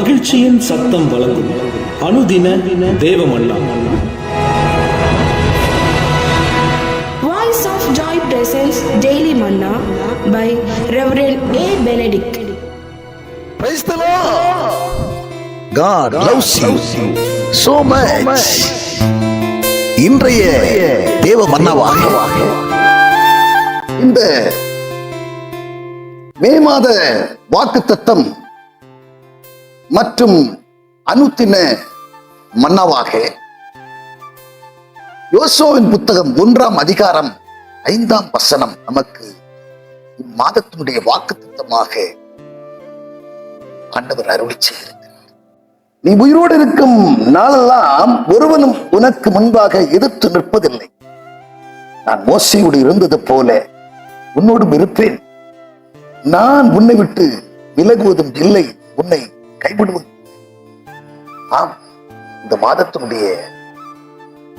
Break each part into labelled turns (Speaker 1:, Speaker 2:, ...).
Speaker 1: மகிழ்ச்சியின் சத்தம் வழங்கும் அனுதின தேவமல்லா voice of joy presence daily manna by reverend A
Speaker 2: God loves you so much. இன்றைய தேவ இந்த மே மாத வாக்கு தத்தம் மற்றும் அனுத்தின மன்னவாக யோசோவின் புத்தகம் ஒன்றாம் அதிகாரம் ஐந்தாம் வசனம் நமக்கு இம்மாதத்தினுடைய வாக்கு திட்டமாக ஆண்டவர் அருளி நீ உயிரோடு இருக்கும் நாளெல்லாம் ஒருவனும் உனக்கு முன்பாக எதிர்த்து நிற்பதில்லை நான் மோசையோடு இருந்தது போல உன்னோடும் இருப்பேன் நான் உன்னை விட்டு விலகுவதும் இல்லை உன்னை கைவிடுவது ஆம் இந்த மாதத்தினுடைய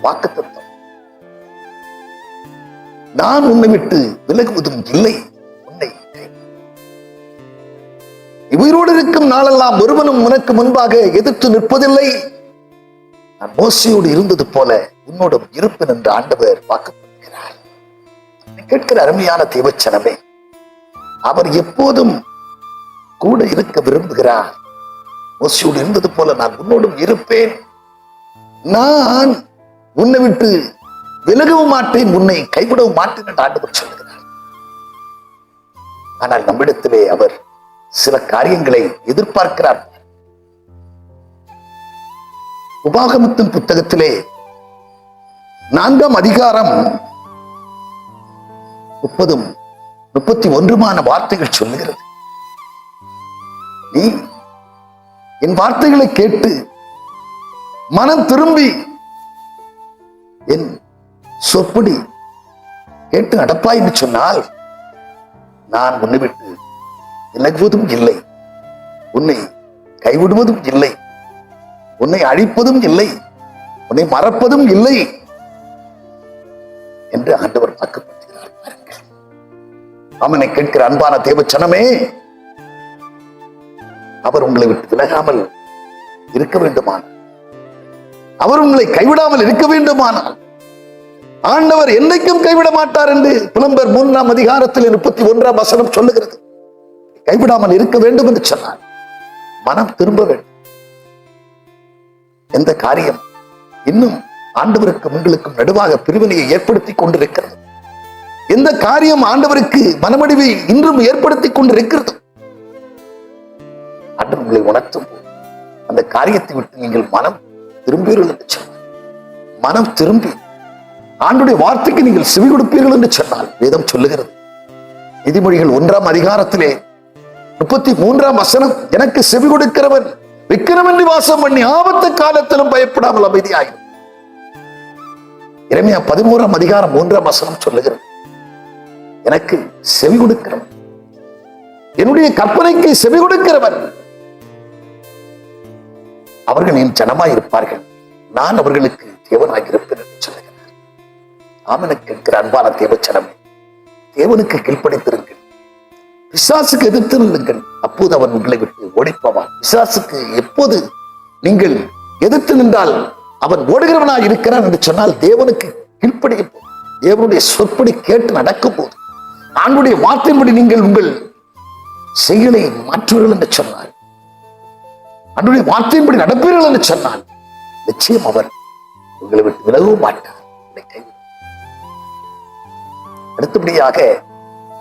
Speaker 2: வாக்கு தத்துவம் நான் உன்னை விட்டு விலகுவதும் இல்லை உன்னை உயிரோடு இருக்கும் நாளெல்லாம் ஒருவனும் உனக்கு முன்பாக எதிர்த்து நிற்பதில்லை நான் மோசியோடு இருந்தது போல உன்னோடும் இருப்பேன் என்று ஆண்டவர் வாக்கு பண்ணுகிறார் கேட்கிற அருமையான தேவச்சனமே அவர் எப்போதும் கூட இருக்க விரும்புகிறார் மோசியோடு இருந்தது போல நான் உன்னோடும் இருப்பேன் நான் உன்னை விட்டு விலகவும் மாட்டேன் உன்னை கைவிடவும் மாட்டேன் என்று ஆண்டு சொல்லுகிறார் ஆனால் நம்மிடத்திலே அவர் சில காரியங்களை எதிர்பார்க்கிறார் உபாகமத்தின் புத்தகத்திலே நான்காம் அதிகாரம் முப்பதும் முப்பத்தி ஒன்றுமான வார்த்தைகள் சொல்லுகிறது நீ என் வார்த்தைகளை கேட்டு மனம் திரும்பி என் சொப்படி கேட்டு நடப்பாய் என்று சொன்னால் நான் ஒன்று விட்டு விலகுவதும் இல்லை உன்னை கைவிடுவதும் இல்லை உன்னை அழிப்பதும் இல்லை உன்னை மறப்பதும் இல்லை என்று ஆண்டவர் பார்க்கப்படுகிறார் அவனை கேட்கிற அன்பான தேவச்சனமே அவர் உங்களை விட்டு விலகாமல் இருக்க வேண்டுமானால் அவர் உங்களை கைவிடாமல் இருக்க வேண்டுமானால் ஆண்டவர் என்னைக்கும் கைவிட மாட்டார் என்று புலம்பர் மூன்றாம் அதிகாரத்தில் முப்பத்தி ஒன்றாம் வசனம் சொல்லுகிறது கைவிடாமல் இருக்க வேண்டும் என்று சொன்னார் மனம் திரும்ப வேண்டும் எந்த காரியம் இன்னும் ஆண்டவருக்கும் உங்களுக்கும் நடுவாக பிரிவினையை ஏற்படுத்தி கொண்டிருக்கிறது எந்த காரியம் ஆண்டவருக்கு மனமடிவை இன்றும் ஏற்படுத்தி கொண்டிருக்கிறது உங்களை உணர்த்தும் அந்த காரியத்தை விட்டு நீங்கள் மனம் திரும்பீர்கள் என்று மனம் திரும்பி ஆண்டுடைய வார்த்தைக்கு நீங்கள் செவி கொடுப்பீர்கள் என்று சொன்னால் வேதம் சொல்லுகிறது நீதிமொழிகள் ஒன்றாம் அதிகாரத்திலே முப்பத்தி மூன்றாம் வசனம் எனக்கு செவி கொடுக்கிறவன் விக்கிரமன் வாசம் பண்ணி ஆபத்து காலத்திலும் பயப்படாமல் அமைதியாகும் இறைமையா பதிமூறாம் அதிகாரம் மூன்றாம் வசனம் சொல்லுகிறது எனக்கு செவி கொடுக்கிறவன் என்னுடைய கற்பனைக்கு செவி கொடுக்கிறவன் அவர்கள் என் ஜனமாய் இருப்பார்கள் நான் அவர்களுக்கு தேவனாய் இருப்பேன் என்று சொல்லுகிறார் ஆமனுக்கு இருக்கிற அன்பான தேவச்சனம் தேவனுக்கு கீழ்ப்படைத்திருங்கள் விசாசுக்கு எதிர்த்து நில்லுங்கள் அப்போது அவன் உங்களை விட்டு ஓடிப்பவான் விசாசுக்கு எப்போது நீங்கள் எதிர்த்து நின்றால் அவன் ஓடுகிறவனாக இருக்கிறான் என்று சொன்னால் தேவனுக்கு கீழ்ப்படிய தேவனுடைய சொற்படி கேட்டு நடக்கும் போது ஆண்டுடைய வார்த்தையின்படி நீங்கள் உங்கள் செயலை மாற்றுவீர்கள் என்று சொன்னார் அன்றைய வார்த்தையின்படி நடப்பீர்கள் என்று சொன்னால் நிச்சயம் அவர் உங்களை விட்டு விலகவும் மாட்டார் அடுத்தபடியாக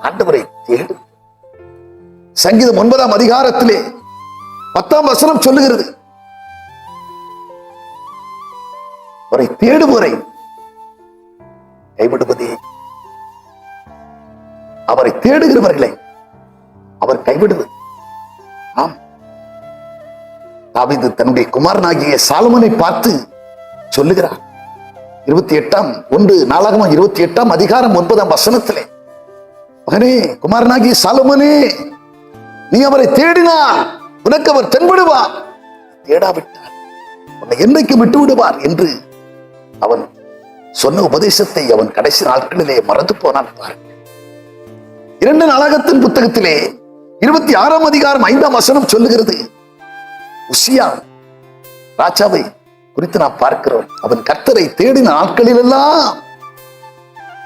Speaker 2: ஆண்டவரை தேடு சங்கீதம் ஒன்பதாம் அதிகாரத்திலே பத்தாம் வசனம் சொல்லுகிறது அவரை தேடுவரை கைவிடுவதே அவரை தேடுகிறவர்களை அவர் கைவிடுவது ஆம் தாவிது தன்னுடைய குமாரனாகிய சாலமனை பார்த்து சொல்லுகிறார் இருபத்தி எட்டாம் ஒன்று நாளாகமும் இருபத்தி எட்டாம் அதிகாரம் ஒன்பதாம் வசனத்திலே மகனே குமாரனாகிய சாலமனே நீ அவரை தேடினார் உனக்கு அவர் தென்படுவார் தேடாவிட்டார் உன்னை என்றைக்கு விட்டு விடுவார் என்று அவன் சொன்ன உபதேசத்தை அவன் கடைசி நாட்களிலே மறந்து போனான் பாருங்கள் இரண்டு நாளாகத்தின் புத்தகத்திலே இருபத்தி ஆறாம் அதிகாரம் ஐந்தாம் வசனம் சொல்லுகிறது உசியா ராஜாவை குறித்து நான் பார்க்கிறோம் அவன் கர்த்தரை தேடின ஆட்களில் எல்லாம்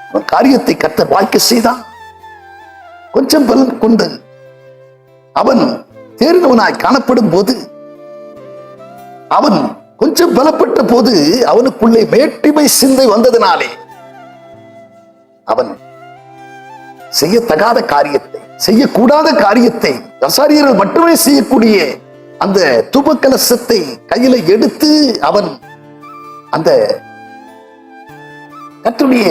Speaker 2: அவன் காரியத்தை கர்த்தர் வாழ்க்கை செய்தான் கொஞ்சம் பலன் கொண்டு அவன் தேறினவனாய் காணப்படும் போது அவன் கொஞ்சம் பலப்பட்ட போது அவனுக்குள்ளே மேட்டிமை சிந்தை வந்ததினாலே அவன் செய்யத்தகாத காரியத்தை செய்யக்கூடாத காரியத்தை அசாரியர்கள் மட்டுமே செய்யக்கூடிய அந்த தூப கலசத்தை கையில எடுத்து அவன் அந்த கத்துடைய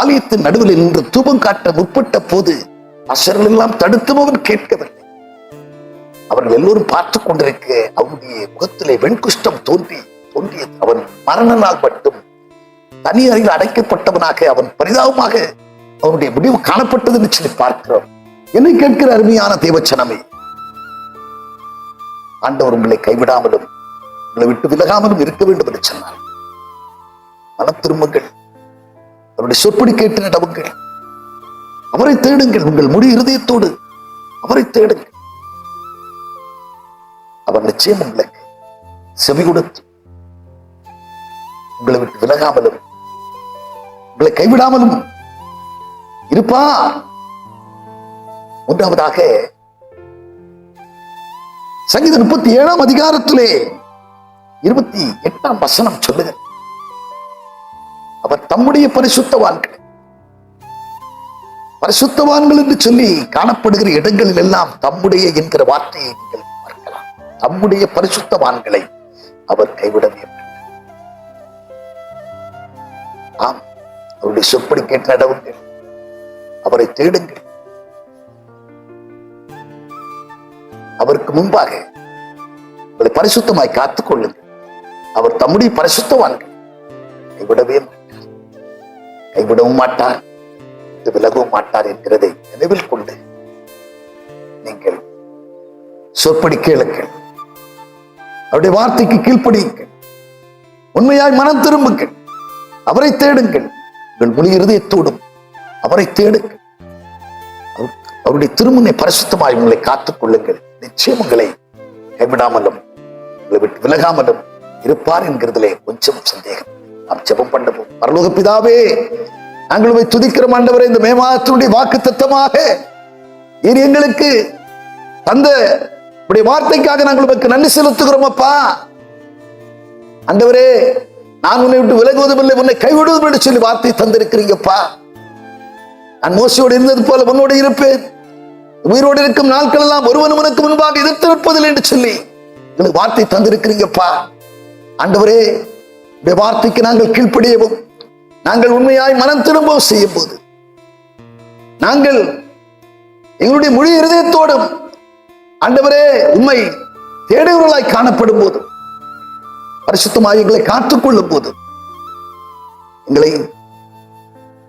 Speaker 2: ஆலயத்தின் நடுவில் நின்று தூபம் காட்ட முற்பட்ட போது அசர்கள் எல்லாம் தடுத்தும் அவன் கேட்கவில்லை அவர்கள் எல்லோரும் பார்த்து கொண்டிருக்க அவனுடைய முகத்திலே வெண்குஷ்டம் தோன்றி தோன்றியது அவன் மரண நாள் மட்டும் தனி அறையில் அடைக்கப்பட்டவனாக அவன் பரிதாபமாக அவனுடைய முடிவு என்று சொல்லி பார்க்கிறோம் என்னை கேட்கிற அருமையான தேவச்சனமே ஆண்டவர் உங்களை கைவிடாமலும் உங்களை விட்டு விலகாமலும் இருக்க வேண்டும் என்று சொன்னார் மன திரும்புங்கள் அவருடைய சொற்படி கேட்டு நடவுங்கள் அவரை தேடுங்கள் உங்கள் முடி இருதயத்தோடு அவரை தேடுங்கள் அவர் நிச்சயம் உங்களுக்கு செவி கொடுத்து உங்களை விட்டு விலகாமலும் உங்களை கைவிடாமலும் இருப்பா மூன்றாவதாக சங்கீத முப்பத்தி ஏழாம் அதிகாரத்திலே இருபத்தி எட்டாம் வசனம் சொல்லுகிறது அவர் தம்முடைய பரிசுத்தவான்கள் பரிசுத்தவான்கள் என்று சொல்லி காணப்படுகிற இடங்களில் எல்லாம் தம்முடைய என்கிற வார்த்தையை நீங்கள் பார்க்கலாம் தம்முடைய பரிசுத்தவான்களை அவர் கைவிடவே ஆம் அவருடைய சொப்படி கேட்டு நடவுங்கள் அவரை தேடுங்கள் அவருக்கு முன்பாக உங்களை பரிசுத்தமாய் காத்துக் கொள்ளுங்கள் அவர் தம்முடைய பரிசுத்தவான்கள் கைவிடவே மாட்டார் கைவிடவும் மாட்டார் விலகவும் மாட்டார் என்கிறதை நினைவில் கொண்டு நீங்கள் சொற்படி கேளுங்கள் அவருடைய வார்த்தைக்கு கீழ்ப்படியுங்கள் உண்மையாய் மனம் திரும்புங்கள் அவரை தேடுங்கள் உங்கள் முழு இருதயத்தோடும் அவரை தேடுங்கள் அவருடைய திருமுனை பரிசுத்தமாய் உங்களை காத்துக் கொள்ளுங்கள் நிச்சயம் உங்களை கைவிடாமலும் உங்களை விட்டு விலகாமலும் இருப்பார் என்கிறதுலே கொஞ்சம் சந்தேகம் நாம் ஜபம் பண்ணுவோம் பரலோக பிதாவே நாங்கள் துதிக்கிற மாண்டவரை இந்த மே மாதத்தினுடைய வாக்கு தத்தமாக இனி எங்களுக்கு அந்த உடைய வார்த்தைக்காக நாங்கள் உங்களுக்கு நன்றி செலுத்துகிறோம் அப்பா அண்டவரே நான் உன்னை விட்டு விலகுவதும் இல்லை உன்னை கைவிடுவதும் என்று சொல்லி வார்த்தை தந்திருக்கிறீங்கப்பா நான் மோசியோடு இருந்தது போல உன்னோடு இருப்பேன் உயிரோடு இருக்கும் நாட்கள் எல்லாம் ஒருவன் உனக்கு முன்பாக எதிர்த்து நிற்பதில்லை என்று சொல்லி எங்களுக்கு வார்த்தை தந்திருக்கிறீங்கப்பா ஆண்டவரே இந்த வார்த்தைக்கு நாங்கள் கீழ்ப்படியவும் நாங்கள் உண்மையாய் மனம் திரும்பவும் செய்யும் போது நாங்கள் எங்களுடைய மொழி இருதயத்தோடும் அண்டவரே உண்மை தேடுகளாய் காணப்படும் போது பரிசுத்தமாக எங்களை கொள்ளும் போது எங்களை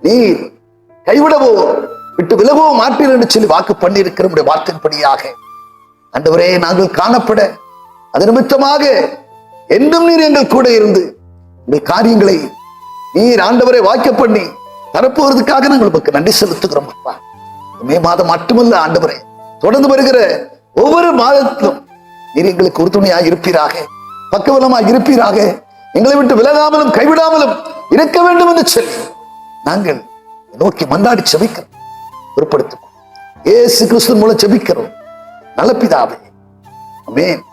Speaker 2: நீ கைவிடவோ விட்டு விலகவும் மாட்டீர் என்று சொல்லி வாக்கு பண்ணியிருக்கிற நம்முடைய வார்த்தையின்படியாக அண்டவரே நாங்கள் காணப்பட அது நிமித்தமாக என்றும் நீர் எங்கள் கூட இருந்து காரியங்களை நீர் ஆண்டவரை வாக்க பண்ணி தரப்போவதற்காக நாங்கள் உங்களுக்கு நன்றி செலுத்துகிறோம் அப்பா மே மாதம் மட்டுமல்ல ஆண்டவரே தொடர்ந்து வருகிற ஒவ்வொரு மாதத்திலும் நீர் எங்களுக்கு உறுதுணையாக இருப்பீராக பக்கவலமாக இருப்பீராக எங்களை விட்டு விலகாமலும் கைவிடாமலும் இருக்க வேண்டும் என்று சொல்லி நாங்கள் நோக்கி மன்னாடி செவிக்கிறோம் பொருட்படுத்தும் ஏசு கிறிஸ்து மூலம் ஜெபிக்கிறோம் நல்ல பிதாவே அமேன்